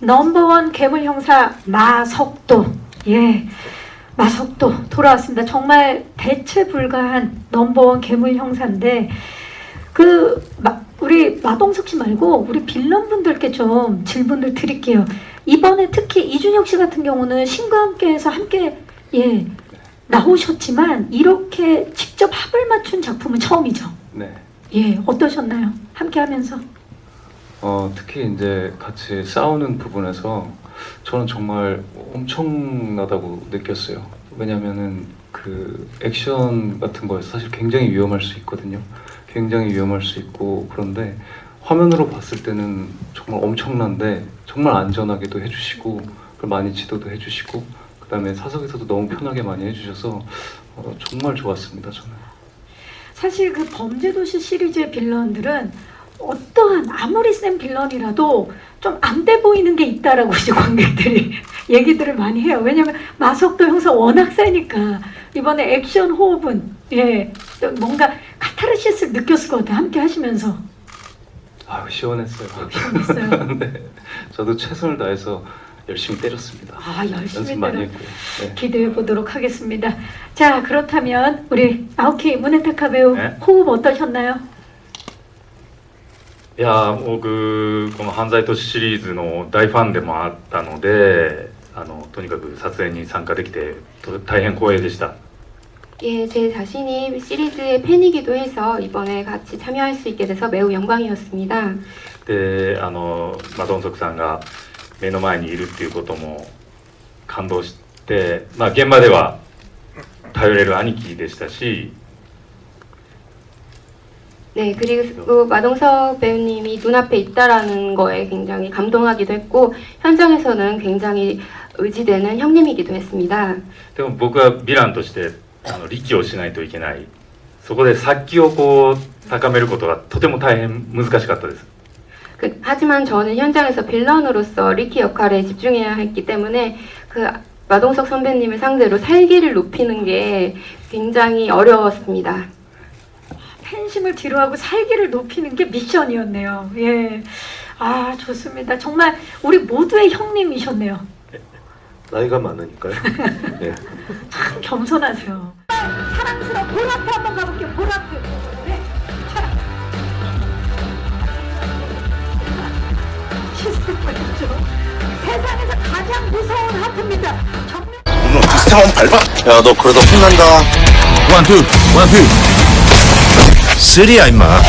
넘버원 괴물 형사 마석도 예 마석도 돌아왔습니다. 정말 대체 불가한 넘버원 괴물 형사인데 그 마, 우리 마동석 씨 말고 우리 빌런 분들께 좀 질문을 드릴게요. 이번에 특히 이준혁 씨 같은 경우는 신과 함께해서 함께 예 나오셨지만 이렇게 직접 합을 맞춘 작품은 처음이죠. 네. 예 어떠셨나요? 함께하면서 어, 특히 이제 같이 싸우는 부분에서 저는 정말 엄청나다고 느꼈어요. 왜냐면은 그 액션 같은 거에서 사실 굉장히 위험할 수 있거든요. 굉장히 위험할 수 있고 그런데 화면으로 봤을 때는 정말 엄청난데 정말 안전하게도 해주시고 많이 지도도 해주시고 그 다음에 사석에서도 너무 편하게 많이 해주셔서 어, 정말 좋았습니다 저는. 사실 그 범죄도시 시리즈의 빌런들은 어떠한 아무리 센 빌런이라도 좀 안 돼 보이는 게 있다라고 이제 관객들이 얘기들을 많이 해요. 왜냐면 마석도 형사 워낙 세니까 이번에 액션 호흡은 예또 뭔가 카타르시스를 느꼈을 것 같아요. 함께 하시면서 아유 시원했어요. 시원했어요. 네, 저도 최선을 다해서 열심히 때렸습니다. 아 열심히 했고요. 네. 기대해 보도록 하겠습니다. 자 그렇다면 우리 아오키 문에타카 배우 네. 호흡 어떠셨나요? いや僕この「犯罪都市」シリーズの大ファンでもあったのであのとにかく撮影に参加できてと大変光栄でした 예, 제 자신이 시리즈의 팬이기도 해서 이번에 같이 참여할 수 있게 돼서 매우 영광이었습니다. であのマドンソクさんが目の前にいるっていうことも感動して、まあ、現場では頼れる兄貴でしたし 네, 그리고 마동석 배우님이 눈앞에 있다라는 거에 굉장히 감동하기도 했고 현장에서는 굉장히 의지되는 형님이기도 했습니다. でも僕はヴィランとしてあの力をしないといけないそこで殺気をこう高めることがとても大変難しかったです 그, 하지만 저는 현장에서 빌런으로서 리키 역할에 집중해야 했기 때문에 그 마동석 선배님을 상대로 살기를 높이는 게 굉장히 어려웠습니다. 팬심을 뒤로하고 살기를 높이는 게 미션이었네요. 예. 아, 좋습니다. 정말 우리 모두의 형님이셨네요. 나이가 많으니까요. 네. 참 겸손하세요. 사랑스러운 보라트 한번 가볼게요. 보라트. 네. 자. 시스템 보였죠. 세상에서 가장 무서운 하트입니다. 정면 오늘 비슷한 건 밟아. 야, 너 그러다 혼난다. 원투 원투 쓰리야 임마